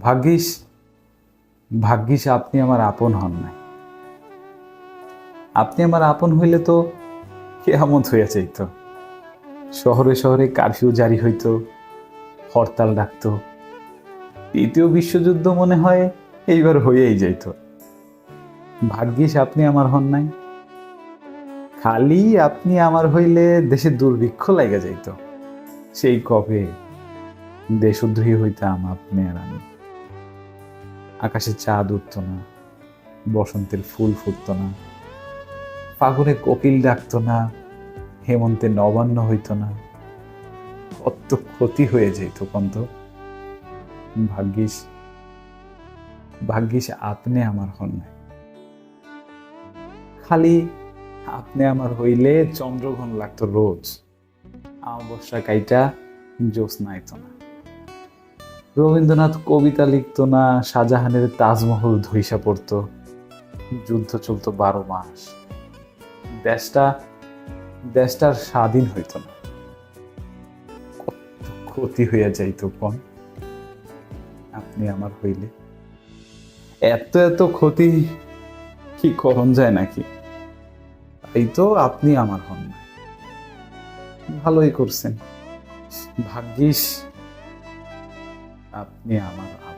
ভাগ্যিস ভাগ্যিস আপনি আমার আপন হন নাই। আপনি আমার আপন হইলে তো কেয়ামত হইয়া যাইত শহরে শহরে কারফিউ জারি হইত, হরতাল ডাকতো। তৃতীয় বিশ্বযুদ্ধ মনে হয় এইবার হয়েই যাইত। ভাগ্যিস আপনি আমার হন নাই। খালি আপনি আমার হইলে দেশে দুর্ভিক্ষ লাগা যাইত। সেই কবে দেশদ্রোহী হইতাম আপনি আর আমি। আকাশে চাঁদ উঠত না, বসন্তের ফুল ফুটত না, ফাগুনে কোকিল ডাকতো না, হেমন্তে নবান্ন হইত না। কত ক্ষতি হয়ে যেত কন্ত। ভাগ্যিস ভাগ্যিস আপনি আমার হন নাই। খালি আপনি আমার হইলে চন্দ্রগ্রহণ লাগতো রোজ। অমাবস্যা কাইটা জ্যোৎস্না আইতো না। রবীন্দ্রনাথ কবিতা লিখতো না, শাহজাহানের তাজমহল ধৈসা পড়তো। যুদ্ধ চলতো বারো মাস। দেশটা, দেশটার স্বাধীন হইতো না। ক্ষতি হইয়া যাইতো কম আপনি আমার হইলে। এত এত ক্ষতি কি করণ যায় নাকি? এই তো আপনি আমার হন না ভালোই করছেন। ভাগ্যিস আপনি আমার